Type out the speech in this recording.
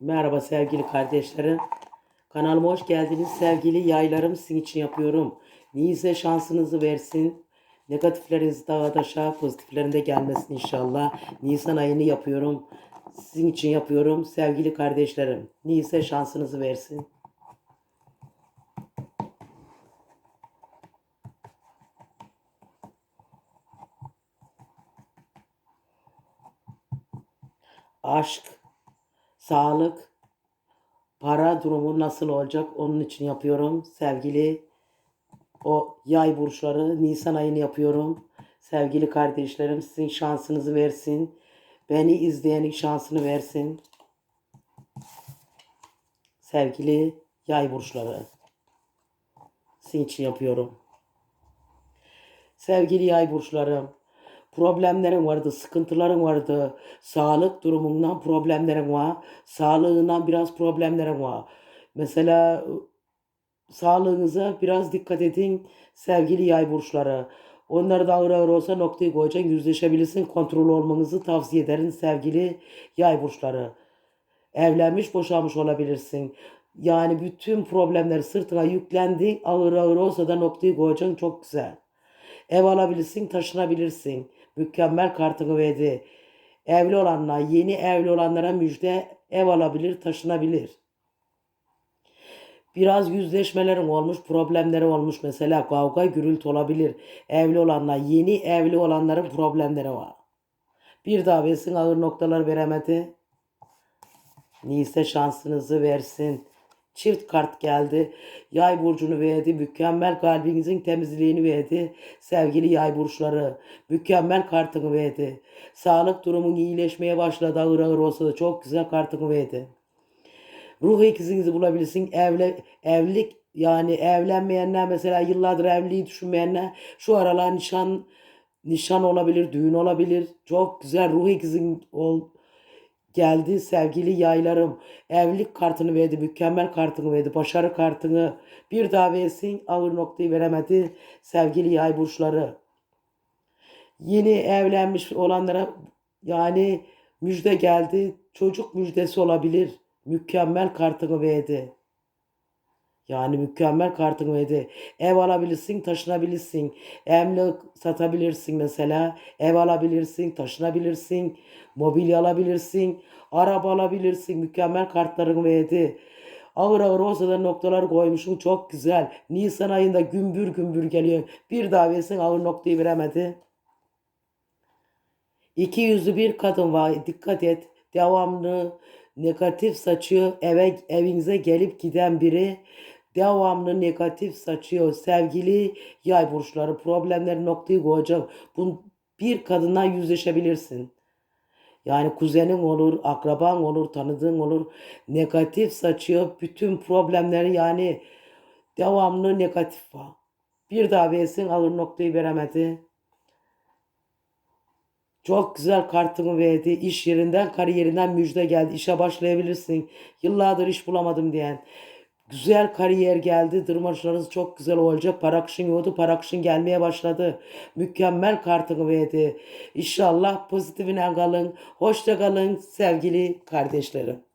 Merhaba sevgili kardeşlerim. Kanalıma hoş geldiniz. Sevgili yaylarım sizin için yapıyorum. Niyeyse şansınızı versin. Negatifleriniz dağa daşa, pozitiflerin de gelmesin inşallah. Nisan ayını yapıyorum. Sizin için yapıyorum sevgili kardeşlerim. Niyeyse şansınızı versin. Aşk, sağlık, para durumu nasıl olacak onun için yapıyorum. Sevgili o yay burçları Nisan ayını yapıyorum. Sevgili kardeşlerim sizin şansınızı versin. Beni izleyenin şansını versin. Sevgili yay burçları. Sizin için yapıyorum. Sevgili yay burçlarım, problemlerin vardı, sıkıntıların vardı, sağlık durumundan problemlerin var, sağlığından biraz problemlerin var. Mesela sağlığınıza biraz dikkat edin sevgili yay burçları. Onları da ağır ağır olsa noktayı koyacaksın, yüzleşebilirsin, kontrol olmanızı tavsiye ederim sevgili yay burçları. Evlenmiş, boşanmış olabilirsin. Yani bütün problemler sırtına yüklendi. Ağır ağır olsa da noktayı koyacaksın çok güzel. Ev alabilirsin, taşınabilirsin. Mükemmel kartını verdi. Evli olanlar, yeni evli olanlara müjde ev alabilir, taşınabilir. Biraz yüzleşmelerin olmuş, problemleri olmuş. Mesela kavga, gürültü olabilir. Evli olanlar, yeni evli olanların problemleri var. Bir daha versin ağır noktalar veremedi. Neyse şansınızı versin. Çift kart geldi. Yay burcunu verdi. Mükemmel kalbinizin temizliğini verdi. Sevgili yay burçları. Mükemmel kartını verdi. Sağlık durumun iyileşmeye başladı. Ağır ağır olsa da çok güzel kartını verdi. Ruh ikizinizi bulabilirsin. Evle, evlilik yani evlenmeyenler mesela yıllardır evliliği düşünmeyenler şu aralar nişan nişan olabilir, düğün olabilir. Çok güzel ruh ikizin ol, geldi sevgili yaylarım. Evlilik kartını verdi, mükemmel kartını verdi, başarı kartını bir daha versin. Ağır noktayı veremedi sevgili yay burçları. Yeni evlenmiş olanlara yani müjde geldi. Çocuk müjdesi olabilir. Mükemmel kartını verdi. Yani mükemmel kartını verdi. Ev alabilirsin, taşınabilirsin. Emlak satabilirsin mesela. Ev alabilirsin, taşınabilirsin. Mobilya alabilirsin. Araba alabilirsin. Mükemmel kartlarını verdi. Ağır ağır olsa da noktalar koymuşsun. Çok güzel. Nisan ayında gümbür gümbür geliyor. Bir daha versin ağır noktayı veremedi. İki yüzlü bir kadın var. Dikkat et. Devamlı negatif saçıyor. Eve evinize gelip giden biri devamlı negatif saçıyor. Sevgili yay burçları problemleri noktayı koyacak. Bu bir kadından yüzleşebilirsin. Yani kuzenin olur, akraban olur, tanıdığın olur. Negatif saçıyor. Bütün problemleri yani devamlı negatif var. Bir daha versin ağır noktayı veremedi. Çok güzel kartını verdi. İş yerinden, kariyerinden müjde geldi. İşe başlayabilirsin. Yıllardır iş bulamadım diyen. Güzel kariyer geldi. Tırmanışlarınız çok güzel olacak. Para akışın yoktu. Para akışın gelmeye başladı. Mükemmel kartını verdi. İnşallah pozitifine kalın. Hoşça kalın sevgili kardeşlerim.